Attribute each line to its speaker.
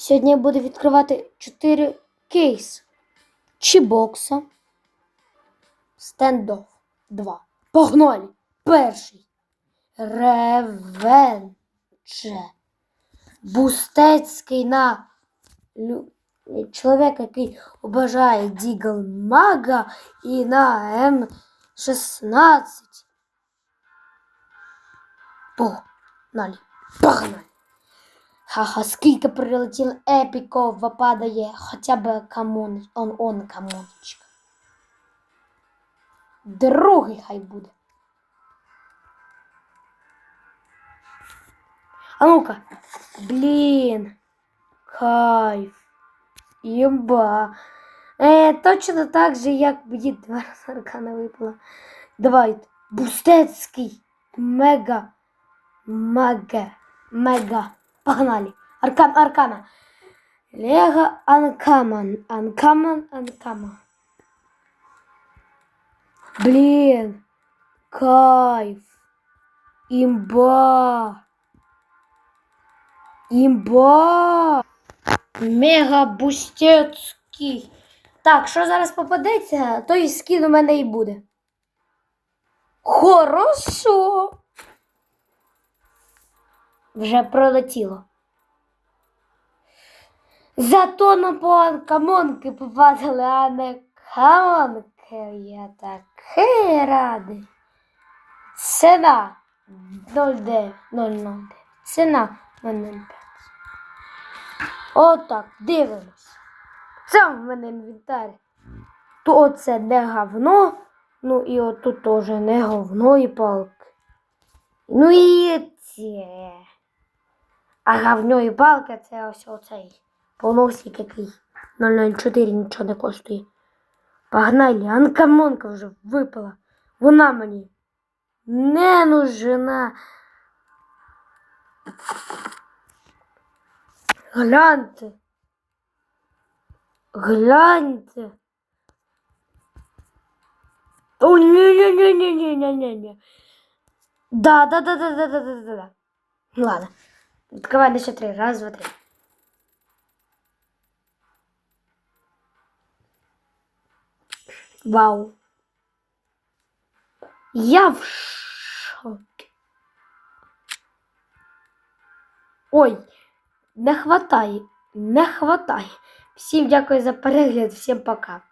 Speaker 1: Сьогодні я буду відкривати 4 кейс. Чи бокса. Стендофф 2. Погнали! Перший. Ревенже. Бустецький на чоловік, який обожає Дігл Мага і на М16. Погнали. Погнали. Ха-ха, скільки прилетіло епіков випадає хоча б камон, он, он камончик. Другий хай буде. А ну-ка. Блін. Кайф. Єба. Е, точно так же, як мені два аркана випала. Давайте. Бустецький. Мега. Мега. Мега. Погнали. Аркан, аркана. Лего Анкаман. Анкаман, Анкаман. Блин. Кайф. Имба. Имба. Мега бустецький. Так, що зараз попадеться, то і скін у мене і буде. Хорошо. Вже пролетіло. Зато на план камонки попадали, а не камонки. Я такий радий. Ціна 0,9. 0,09. Ціна 0,05. Отак, дивимось. Це в мене інвентар. То оце не говно. Ну і отут теж не говно і палки. Ну і це. А гавно і балка це ось оцей. Полосик який 004 нічого не коштує. Погнали, анкамонка вже випала. Вона мені не нужна. Гляньте. Гляньте. О, не-не-не-не-не-не-не. Да-да-да-да-да-да-да-да. Ладно. Открывай на счет три. Раз, два, три. Вау. Я в шоке. Ой, не хватає, не хватає. Всім дякую за перегляд, всім пока.